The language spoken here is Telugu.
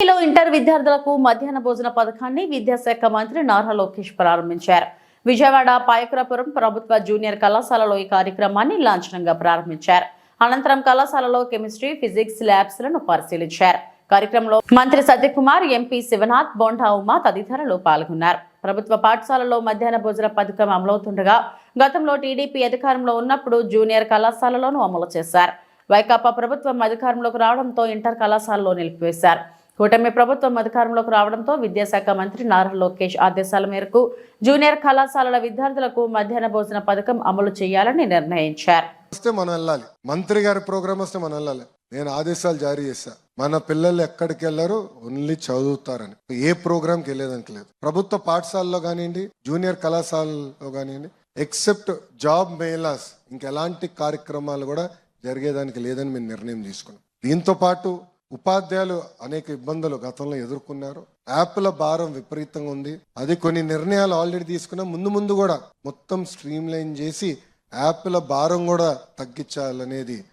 ఏపీలో ఇంటర్ విద్యార్థులకు మధ్యాహ్న భోజన పథకాన్ని విద్యాశాఖ మంత్రి నారా లోకేష్ ప్రారంభించారు. విజయవాడ పాయకురపురం ప్రభుత్వ జూనియర్ కళాశాలలో ఈ కార్యక్రమాన్ని లాంఛనంగా ప్రారంభించారు. అనంతరం కళాశాలలో కెమిస్ట్రీ ఫిజిక్స్ ల్యాబ్స్లను పరిశీలించారు. కార్యక్రమంలో మంత్రి సత్యకుమార్ ఎంపీ శివనాథ్ బోండా ఉమా తదితరులు పాల్గొన్నారు. ప్రభుత్వ పాఠశాలలో మధ్యాహ్న భోజన పథకం అమలవుతుండగా గతంలో టీడీపీ అధికారంలో ఉన్నప్పుడు జూనియర్ కళాశాలలోనూ అమలు చేశారు. వైకాపా ప్రభుత్వం అధికారంలోకి రావడంతో ఇంటర్ కళాశాలలో నిలిపివేశారు. కూటమి ప్రభుత్వం అధికారంలోకి రావడంతో విద్యాశాఖ మంత్రి నారా లోకేష్ ఆదేశాల మేరకు జూనియర్ కళాశాలల విద్యార్థులకు మధ్యాహ్న భోజన పథకం అమలు చేయాలని నిర్ణయించారు. వస్తే మనం వెళ్ళాలి. మంత్రి గారి ప్రోగ్రామ్ వస్తే మనం వెళ్ళాలి. నేను ఆదేశాలు జారీ చేశా. మన పిల్లలు ఎక్కడికి వెళ్ళారు ఓన్లీ చదువుతారని. ఏ ప్రోగ్రామ్కి వెళ్ళేదానికి లేదు. ప్రభుత్వ పాఠశాలలో కానివ్వండి జూనియర్ కళాశాలలో కానివ్వండి ఎక్సెప్ట్ జాబ్ మేలాస్ ఇంకెలాంటి కార్యక్రమాలు కూడా జరిగేదానికి లేదని మేము నిర్ణయం తీసుకున్నాం. దీంతో పాటు ఉపాధ్యాయులు అనేక ఇబ్బందులు గతంలో ఎదుర్కొన్నారు. యాప్ల భారం విపరీతంగా ఉంది. అది కొన్ని నిర్ణయాలు ఆల్రెడీ తీసుకున్న ముందు ముందు కూడా మొత్తం స్ట్రీమ్ లైన్ చేసి యాప్ల భారం కూడా తగ్గించాలనేది